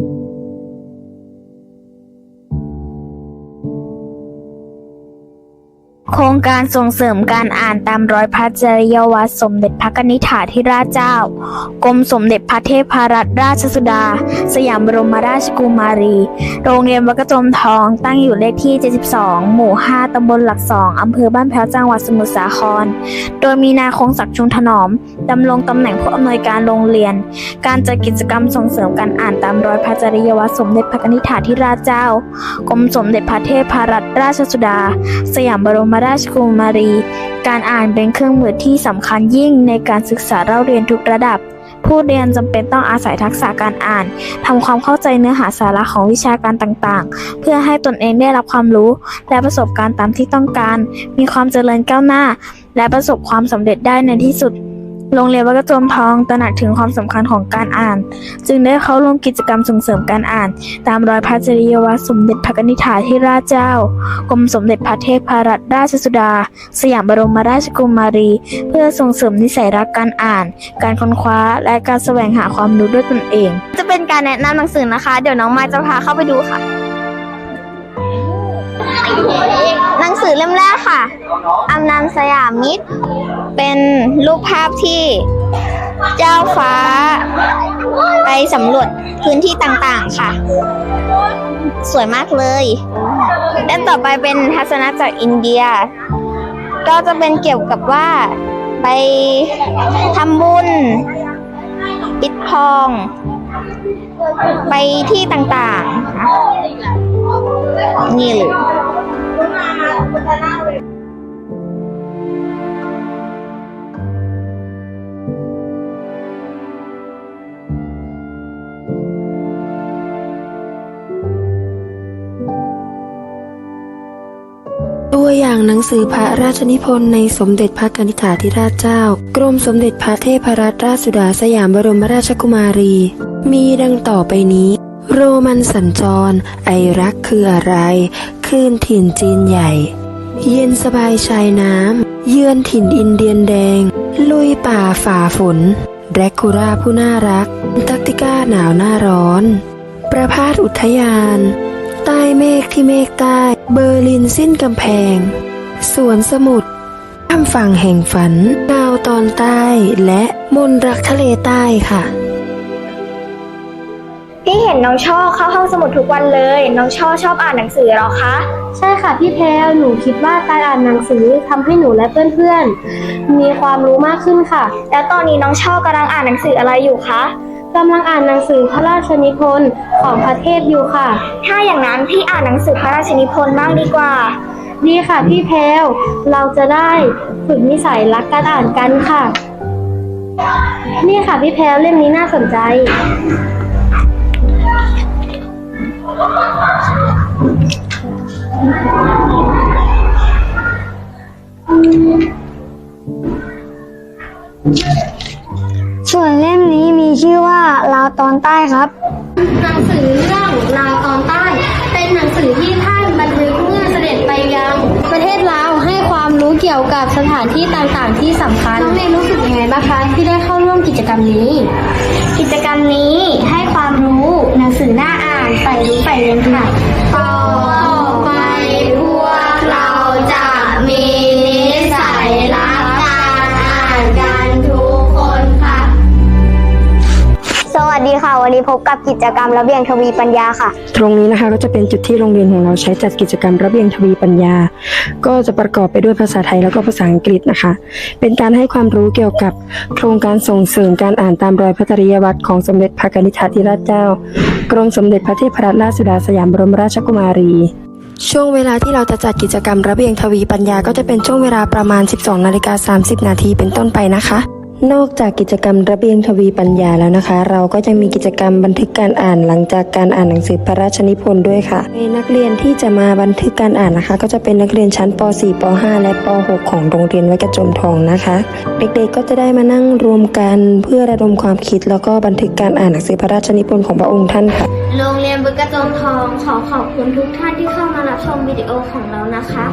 thank you. โครงการส่งเสริมการอ่านตามรอยพระจริยวัตรสมเด็จพระนิธิถาธิราชเจ้า กรมสมเด็จพระเทพรัตนราชสุดา สยามบรมราชกุมารี โรงเรียนวัดกระจมทองตั้งอยู่เลขที่ 72 หมู่ 5 ตำบลหลักสองอำเภอบ้านแพ้วจังหวัดสมุทรสาคร โดยมีนายคงศักดิ์ชุนถนอมดำรงตำแหน่งผู้อำนวยการโรงเรียน การจัดกิจกรรมส่งเสริมการอ่านตามรอยพระจริยวัตรสมเด็จพระนิธิถาธิราชเจ้า กรมสมเด็จพระเทพรัตนราชสุดา สยามบรมราชกุมารี การอ่านเป็นเครื่องมือที่สำคัญยิ่งในการศึกษาเล่าเรียนทุกระดับ ผู้เรียนจำเป็นต้องอาศัยทักษะการอ่านทำความเข้าใจเนื้อหาสาระของวิชาการต่างๆ เพื่อให้ตนเองได้รับความรู้ และประสบการณ์ตามที่ต้องการ มีความเจริญก้าวหน้า และประสบความสำเร็จได้ในที่สุด โรงเรียนวัดกระโจมทองตระหนักถึงความสำคัญของการอ่าน จึงได้เข้าร่วมกิจกรรมส่งเสริมการอ่าน ตามรอยพระจริยวัตรสมเด็จพระนิธิถาธิราชเจ้ากรมสมเด็จพระเทพรัตนราชสุดา สยามบรมราชกุมารี เพื่อส่งเสริมนิสัยรักการอ่าน การค้นคว้าและการแสวงหาความรู้ด้วยตนเอง จะเป็นการแนะนำหนังสือนะคะ เดี๋ยวน้องมาจะพาเข้าไปดูค่ะ หนังสือเล่มแรกค่ะอำนานสยามมิตร เป็นรูปภาพที่เจ้าฟ้า ไปสำรวจพื้นที่ต่างๆค่ะ สวยมากเลยเล่มต่อไปเป็นทัศนะจากอินเดีย ก็จะเป็นเกี่ยวกับว่าไปทำบุญ ปิดทอง ไปที่ต่างๆ นี่เลย ตัวอย่างหนังสือพระราชนิพนธ์ในสมเด็จพระกนิษฐาธิราชเจ้า กรมสมเด็จพระเทพรัตนราชสุดาสยามบรมราชกุมารี มีดังต่อไปนี้ โรมันสัญจร ไอรักคืออะไรคลื่นถิ่นจีนใหญ่ เย็นสบายชายน้ำ เยือนถิ่นอินเดียนแดง ลุยป่าฝ่าฝนแดรกคูราผู้น่ารักอัตาร์กติกาหนาวหน้าร้อน ประพาสอุทยาน ต้เมฆที่เมฆใต้ เบอร์ลินสิ้นกำแพง สวนสมุทรข้ามฝั่งแห่งฝัน ดาวตอนใต้และมนรักทะเลใต้ค่ะ พี่เห็นน้องช่อเข้าห้องสมุดทุกวันเลย น้องช่อชอบอ่านหนังสือเหรอคะ ใช่ค่ะพี่แพรวหนูคิดว่าการอ่านหนังสือทำให้หนูและเพื่อนๆมีความรู้มากขึ้นค่ะ แล้วตอนนี้น้องช่อกำลังอ่านหนังสืออะไรอยู่คะ กำลังอ่านหนังสือพระราชนิพนธ์ของพระเทพอยู่ค่ะ ถ้าอย่างนั้นพี่อ่านหนังสือพระราชนิพนธ์บ้างดีกว่า ดีค่ะพี่แพรวเราจะได้ฝึกนิสัยรักการอ่านกันค่ะ นี่ค่ะพี่แพรวเล่มนี้น่าสนใจส่ ลาวตอนใต้ครับ หนังสือเรื่องลาวตอนใต้ เป็นหนังสือที่ท่านบันทึกเมื่อเสด็จไปยัง ประเทศลาวให้ความรู้เกี่ยวกับสถานที่ต่างๆ ที่สำคัญน้องเมย์รู้สึกยังไงบ้างคะที่ได้เข้าร่วมกิจกรรมนี้ กิจกรรมนี้ให้ความรู้หนังสือน่าอ่านใฝ่รู้ใฝ่เรียนค่ะ พบกับกิจกรรมระเบียงทวีปัญญาค่ะ ตรงนี้นะคะก็จะเป็นจุดที่โรงเรียนของเราใช้จัดกิจกรรมระเบียงทวีปัญญา ก็จะประกอบไปด้วยภาษาไทยแล้วก็ภาษาอังกฤษนะคะ เป็นการให้ความรู้เกี่ยวกับโครงการส่งเสริมการอ่านตามรอยพระจริยวัตรของสมเด็จพระกนิษฐาธิราชเจ้า กรมสมเด็จพระเทพรัตนราชสุดาสยามบรมราชกุมารีช่วงเวลาที่เราจะจัดกิจกรรมระเบียงทวีปัญญาก็จะเป็นช่วงเวลาประมาณ 12 นาฬิกา 30 นาทีเป็นต้นไปนะคะ นอกจากกิจกรรมระเบียงทวีปัญญาแล้วนะคะ เราก็จะมีกิจกรรมบันทึกการอ่านหลังจากการอ่านหนังสือพระราชนิพนธ์ด้วยค่ะในนักเรียนที่จะมาบันทึกการอ่านนะคะ ก็จะเป็นนักเรียนชั้นป .4 ป .5 และป .6 ของโรงเรียนวัดกระจมทองนะคะ เด็กๆก็จะได้มานั่งรวมกันเพื่อระดมความคิด แล้วก็บันทึกการอ่านหนังสือพระราชนิพนธ์ของพระองค์ท่านค่ะ โรงเรียนบึกกระจงทองขอขอบคุณทุกท่านที่เข้ามารับชมวิดีโอของเรานะคะ